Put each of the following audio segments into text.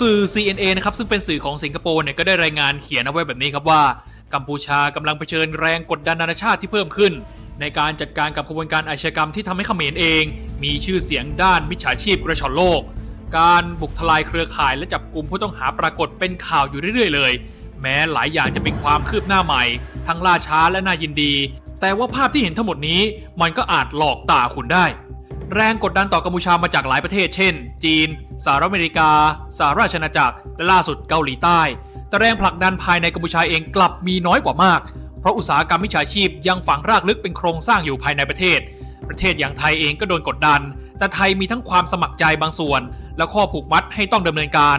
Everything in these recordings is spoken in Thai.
สื่อ CNA นะครับซึ่งเป็นสื่อของสิงคโปร์เนี่ยก็ได้รายงานเขียนเอาไว้แบบนี้ครับว่า กัมพูชากำลังเผชิญแรงกดดันนานาชาติที่เพิ่มขึ้น ในการจัดการกับขบวนการอาชญากรรมที่ทำให้เขมรเอง มีชื่อเสียงด้านมิจฉาชีพกระชอนโลก การบุกทลายเครือข่ายและจับกลุ่มผู้ต้องหาปรากฏเป็นข่าวอยู่เรื่อยๆ เลย แม้หลายอย่างจะเป็นความคืบหน้าใหม่ ทั้งล่าช้าและน่ายินดี แต่ว่าภาพที่เห็นทั้งหมดนี้มันก็อาจหลอกตาคุณได้ แรงกดดันต่อกัมพูชามาจากหลายประเทศ เช่น จีน สหรัฐอเมริกา สหราชอาณาจักร และล่าสุดเกาหลีใต้ แต่แรงผลักดันภายในกัมพูชาเองกลับมีน้อยกว่ามาก เพราะอุตสาหกรรมมิจฉาชีพยังฝังรากลึกเป็นโครงสร้างอยู่ภายในประเทศ ประเทศอย่างไทยเองก็โดนกดดัน แต่ไทยมีทั้งความสมัครใจบางส่วน และข้อผูกมัดให้ต้องดำเนินการ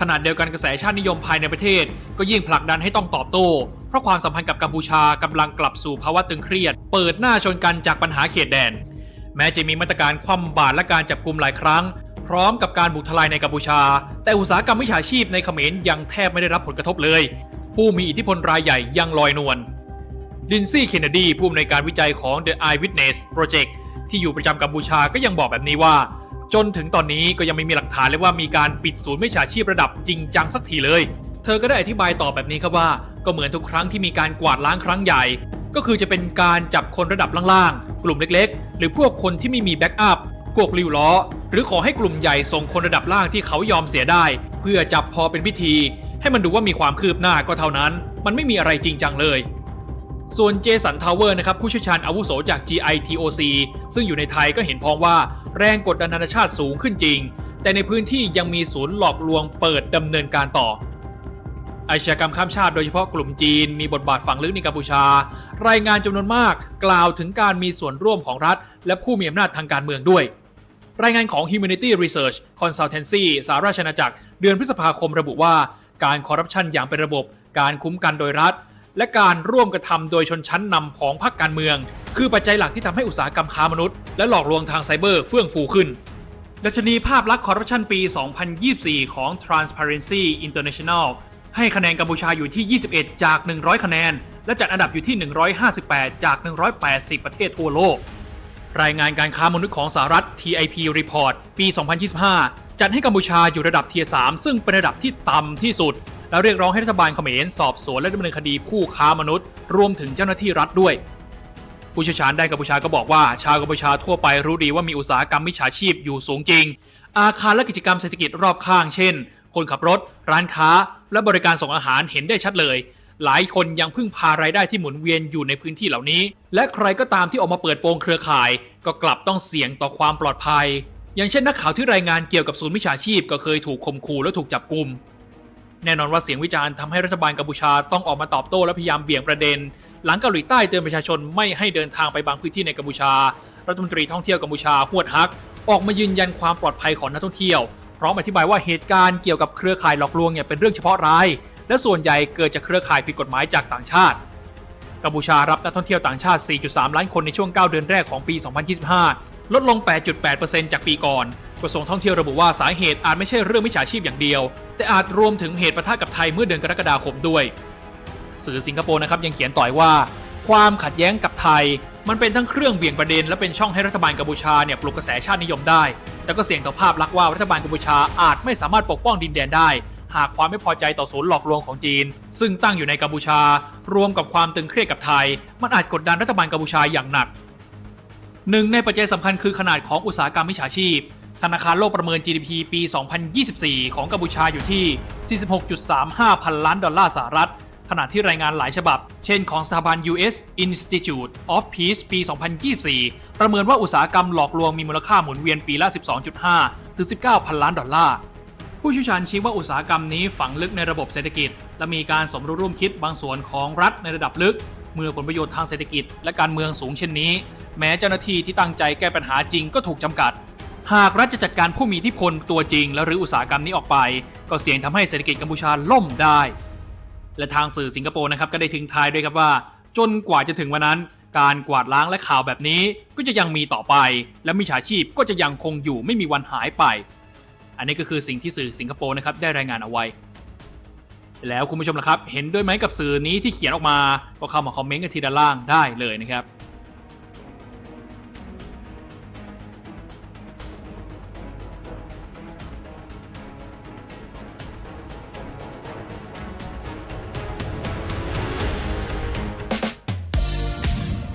ขณะเดียวกันกระแสชาตินิยมภายในประเทศ ก็ยิ่งผลักดันให้ต้องตอบโต้เพราะความสัมพันธ์กับกัมพูชากำลังกลับสู่ภาวะตึงเครียด เปิดหน้าชนกันจากปัญหาเขตแดน แม้จะมีมาตรการคว่ำบาตรและการจับกลุ่มหลายครั้ง พร้อมกับการบุกทลายในกัมพูชา แต่อุตสาหกรรมวิชาชีพในเขมรยังแทบไม่ได้รับผลกระทบเลย ผู้มีอิทธิพลรายใหญ่ยังลอยนวลลินซี่ เคนเนดีผู้อำนวยการวิจัยของ The Eyewitness Project ที่อยู่ประจำกัมพูชาก็ยังบอกแบบนี้ว่า จนถึงตอนนี้ก็ยังไม่มีหลักฐานเลยว่ามีการปิดศูนย์มิจฉาชีพระดับจริงจังสักทีเลย เธอก็ได้อธิบายต่อแบบนี้ครับว่า ก็เหมือนทุกครั้งที่มีการกวาดล้างครั้งใหญ่ ก็คือจะเป็นการจับคนระดับล่างๆ กลุ่มเล็กๆ หรือพวกคนที่ไม่มีแบ็กอัพพวกริ้วล้อ หรือขอให้กลุ่มใหญ่ส่งคนระดับล่างที่เขายอมเสียได้ เพื่อจับพอเป็นพิธี ให้มันดูว่ามีความคืบหน้าก็เท่านั้น มันไม่มีอะไรจริงจังเลย ส่วนเจสันทาวเวอร์นะครับผู้เชี่ยวชาญอาวุโสจาก GITOC ซึ่งอยู่ในไทยก็เห็นพ้องว่าแรงกดดันนานาชาติสูงขึ้นจริง แต่ในพื้นที่ยังมีศูนย์หลอกลวงเปิดดำเนินการต่อ อาชญากรรมข้ามชาติโดยเฉพาะกลุ่มจีนมีบทบาทฝังลึกในกัมพูชา รายงานจำนวนมากกล่าวถึงการมีส่วนร่วมของรัฐ และผู้มีอำนาจทางการเมืองด้วย รายงานของ Humanity Research Consultancy สหราชอาณาจักร เดือนพฤษภาคมระบุว่า การคอร์รัปชันอย่างเป็นระบบ การคุ้มกันโดยรัฐ และการร่วมกระทำโดยชนชั้นนำของพรรคการเมือง คือปัจจัยหลักที่ทำให้อุตสาหกรรมค้ามนุษย์และหลอกลวงทางไซเบอร์เฟื่องฟูขึ้นดัชนีภาพลักษณ์คอร์รัปชันปี 2024 ของ Transparency International ให้คะแนนกัมพูชาอยู่ที่ 21 จาก 100 คะแนน และจัดอันดับอยู่ที่ 158 จาก 180 ประเทศทั่วโลก รายงานการค้ามนุษย์ของสหรัฐ TIP Report ปี 2025 จัดให้กัมพูชาอยู่ระดับเทียร์3ซึ่งเป็นระดับที่ต่ำที่สุด และเรียกร้องให้รัฐบาลเขมรสอบสวนและดำเนินคดีผู้ค้ามนุษย์ รวมถึงเจ้าหน้าที่รัฐด้วยผู้เชี่ยวชาญด้านกัมพูชาก็บอกว่า ชาวกัมพูชาทั่วไปรู้ดีว่ามีอุตสาหกรรมมิจฉาชีพอยู่สูงจริง อาคารและกิจกรรมเศรษฐกิจรอบข้างเช่น คนขับรถ ร้านค้า และบริการส่งอาหารเห็นได้ชัดเลย หลายคนยังพึ่งพารายได้ที่หมุนเวียนอยู่ในพื้นที่เหล่านี้ และใครก็ตามที่ออกมาเปิดโปงเครือข่าย ก็กลับต้องเสี่ยงต่อความปลอดภัย อย่างเช่นนักข่าวที่รายงานเกี่ยวกับศูนย์มิจฉาชีพ ก็เคยถูกข่มขู่และถูกจับกุม แน่นอนว่าเสียงวิจารณ์ทำให้รัฐบาลกัมพูชาต้องออกมาตอบโต้และพยายามเบี่ยงประเด็น หลังเกาหลีใต้เตือนประชาชนไม่ให้เดินทางไปบางพื้นที่ในกัมพูชา รัฐมนตรีท่องเที่ยวกัมพูชาฮวดฮัก ออกมายืนยันความปลอดภัยของนักท่องเที่ยว พร้อมอธิบายว่าเหตุการณ์เกี่ยวกับเครือข่ายหลอกลวงเนี่ยเป็นเรื่องเฉพาะราย และส่วนใหญ่เกิดจากเครือข่ายผิดกฎหมายจากต่างชาติกัมพูชารับนักท่องเที่ยวต่างชาติ 4.3 ล้านคนในช่วง 9 เดือนแรกของปี 2025 ลดลง 8.8%จากปีก่อนกระทรวงท่องเที่ยวระบุว่าสาเหตุอาจไม่ใช่เรื่องมิจฉาชีพอย่างเดียว แต่อาจรวมถึงเหตุปะทะกับไทยเมื่อเดือนกรกฎาคมด้วย สื่อสิงคโปร์นะครับยังเขียนต่อยว่า ความขัดแย้งกับไทย มันเป็นทั้งเครื่องเบี่ยงประเด็นและเป็นช่องให้รัฐบาลกัมพูชาเนี่ยปลุกกระแสชาตินิยมได้ แต่ก็เสี่ยงต่อภาพลักษณ์ว่ารัฐบาลกัมพูชาอาจไม่สามารถปกป้องดินแดนได้ หากความไม่พอใจต่อศูนย์หลอกลวงของจีน ซึ่งตั้งอยู่ในกัมพูชา รวมกับความตึงเครียดกับไทย มันอาจกดดันรัฐบาลกัมพูชาอย่างหนักหนึ่งในปัจจัยสำคัญคือขนาดของอุตสาหกรรมมิจฉาชีพ ธนาคารโลกประเมิน GDP ปี 2024 ของกัมพูชาอยู่ที่ 46.35 พันล้านดอลลาร์สหรัฐ ขณะที่รายงานหลายฉบับ เช่นของสถาบัน US Institute of Peace ปี 2024 ประเมินว่าอุตสาหกรรมหลอกลวงมีมูลค่าหมุนเวียนปีละ 12.5 ถึง 19 พันล้านดอลลาร์ ผู้ชี่ยวชาญชี้ว่าอุตสาหกรรมนี้ฝังลึกในระบบเศรษฐกิจ และมีการสมรู้ร่วมคิดบางส่วนของรัฐในระดับลึก เมื่อผลประโยชน์ทางเศรษฐกิจ และการเมืองสูงเช่นนี้ แม้เจ้าหน้าที่ที่ตั้งใจแก้ปัญหาจริงก็ถูกจำกัดหากรัฐจะจัดการผู้มีอิทธิพลตัวจริง และรื้ออุตสาหกรรมนี้ออกไป ก็เสี่ยงทำให้เศรษฐกิจกัมพูชาล่มได้ และทางสื่อสิงคโปร์นะครับก็ได้ทิ้งท้ายด้วยครับว่า จนกว่าจะถึงวันนั้น การกวาดล้างและข่าวแบบนี้ก็จะยังมีต่อไป และมิจฉาชีพก็จะยังคงอยู่ไม่มีวันหายไป อันนี้ก็คือสิ่งที่สื่อสิงคโปร์นะครับได้รายงานเอาไว้ แล้วคุณผู้ชมล่ะครับ เห็นด้วยไหมกับสื่อนี้ที่เขียนออกมา ก็เข้ามาคอมเมนต์กันทีด้านล่างได้เลยนะครับ